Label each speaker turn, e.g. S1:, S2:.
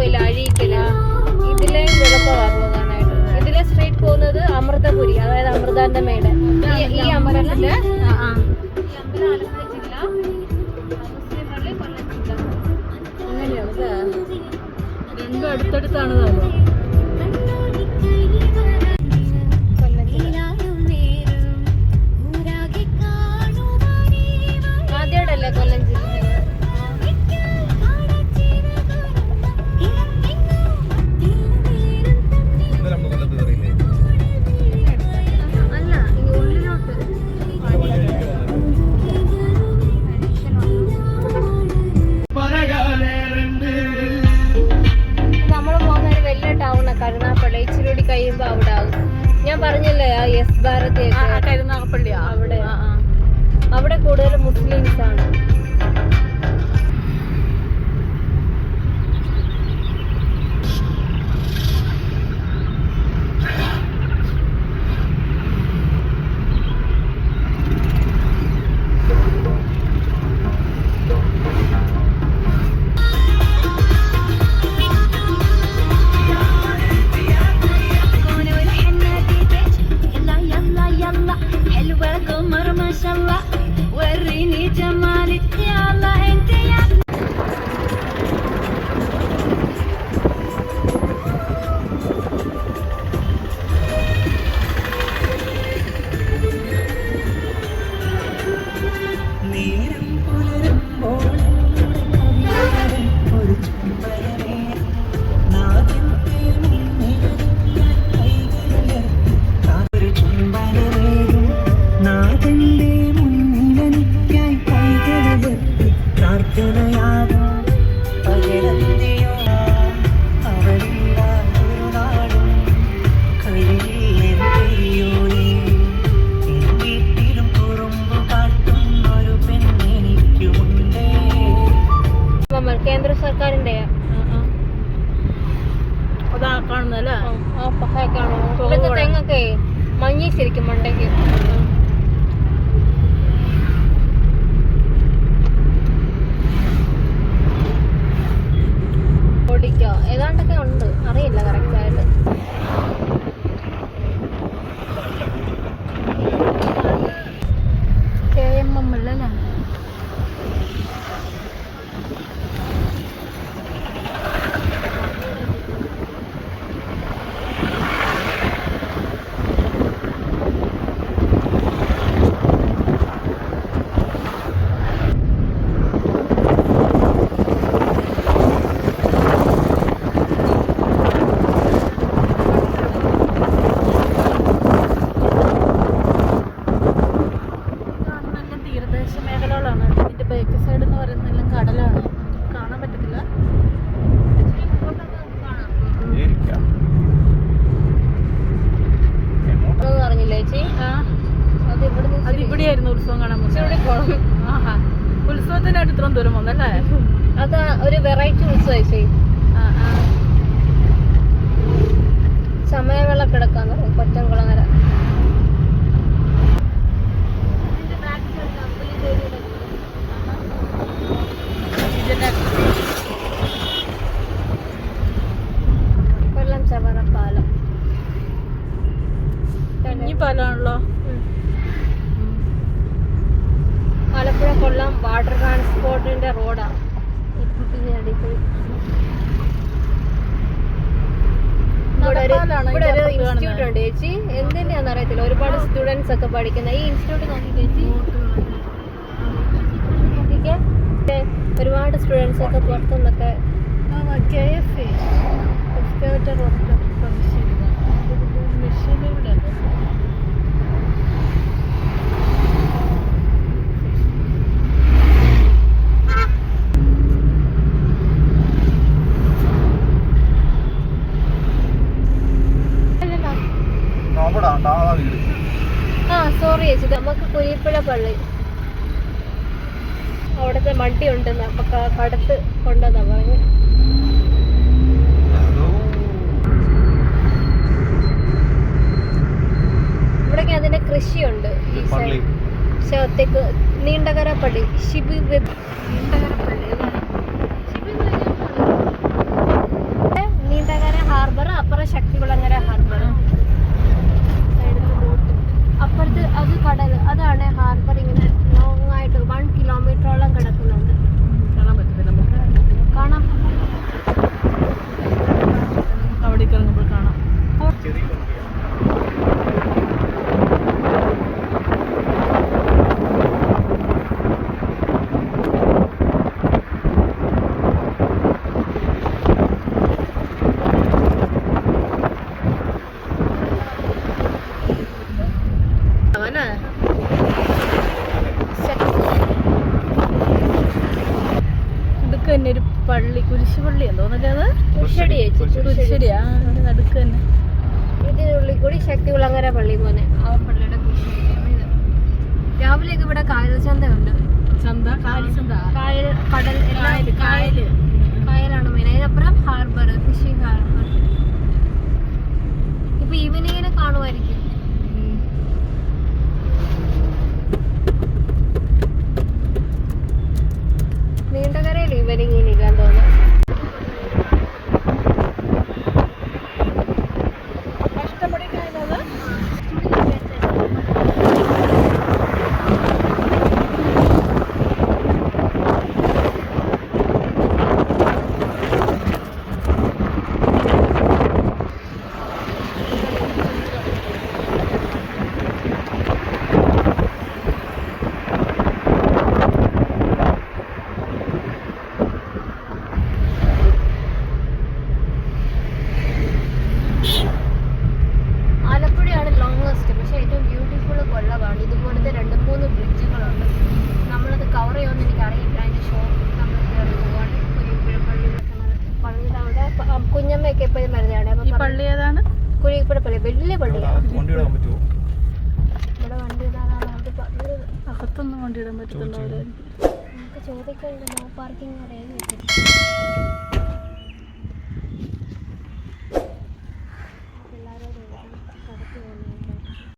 S1: പോയില്ല അഴീക്കൽ ഇതിലെ പോകാനായിട്ട് ഇതിലെ സ്ട്രീറ്റ് പോകുന്നത് അമൃതപുരി അതായത് അമൃതാന്റെ മേട്. ഈ- അമ്പലത്തിൽ അമ്പലത്തിന്റെ
S2: ആ അടുത്തടുത്താണ്
S1: ഈ യെസ് ഭാരതി
S2: കരുനാഗപ്പള്ളിയാ.
S1: അവിടെ. അവിടെ കൂടുതൽ മുസ്ലിംസ് ആണ് ശരിക്കും മണ്ടയ്ക്ക്
S2: തീരദേശ മേഖലകളാണ്. ഇതിന്റെ ബേക്ക് സൈഡ് എന്ന് പറയുന്നതെല്ലാം കടലാണ്. കാണാൻ പറ്റത്തില്ല.
S3: ഏരിക്കാം
S1: അതൊന്നും അറിഞ്ഞില്ല ചേച്ചി?
S2: ആ.
S1: അത് ഇവിടുന്ന്
S2: അത് ഉത്സവം കാണാൻ ഉത്സവത്തിനായിട്ട് ഇത്രയും ദൂരം വന്നല്ലേ?
S1: അത് ഒരു വെറൈറ്റി ഉത്സവം ചേച്ചി. കൊറ്റംകുളങ്ങര
S2: ഇതിന്റെ
S1: കൊല്ലം ചവറ പാലം
S2: കുഞ്ഞി പാലാണല്ലോ.
S1: ആലപ്പുഴ കൊല്ലം വാട്ടർ ട്രാൻസ്പോർട്ടിന്റെ റോഡാണ് ഇവിടെ ഒരു ഇൻസ്റ്റിറ്റ്യൂട്ട് ഉണ്ട് ചേച്ചി. എന്തിനാന്ന് അറിയത്തില്ല. ഒരുപാട് സ്റ്റുഡൻസ് ഒക്കെ പഠിക്കുന്ന. ഈ ഇൻസ്റ്റിറ്റ്യൂട്ട് നോക്കി ചേച്ചി. ഒരുപാട് സ്റ്റുഡൻസ് ഒക്കെ പുറത്തുനിന്നൊക്കെ
S2: K F excavator work machine ഇവിടെ
S3: ആ വീട്.
S1: ആ സോറി ചേച്ചി. നമുക്ക് കുരിപ്പുഴ പള്ളി. അവിടുത്തെ ഉണ്ടെന്ന് കടത്ത് പറഞ്ഞു. ഇവിടൊക്കെ അതിന്റെ കൃഷിയുണ്ട്. ഈ നീണ്ടകര പള്ളി. ഷിബി
S2: തന്നെ ഒരു പള്ളി കുരിശുപള്ളി എന്തോന്നല്ലേ അത്?
S1: കുരിശടി.
S2: കുരിശടിയാ അതിന്റെ നടുക്ക് തന്നെ
S1: ഇതിനുള്ളിൽ കൂടി ശക്തികുളങ്ങര പള്ളി പോലെ. ആ പള്ളിയുടെ കുരിശടി. രാവിലെ രാവിലെയൊക്കെ ഇവിടെ കായൽ ചന്തയുണ്ട്
S2: ചന്ത? കാലിച്ചന്ത
S1: കായൽ കടൽ
S2: കായൽ കായൽ
S1: കായലാണ് മെയിൻ അതിനപ്പുറം ഹാർബർ ഫിഷിംഗ് ഹാർബർ ഇപ്പൊ ഈവനിങ്ങിനെ കാണുമായിരിക്കും. നീണ്ടകരയിൽ
S2: പുറത്തൊന്നും കൊണ്ടിടാൻ
S1: പറ്റത്തുള്ളൂ നോ പാർക്കിംഗ്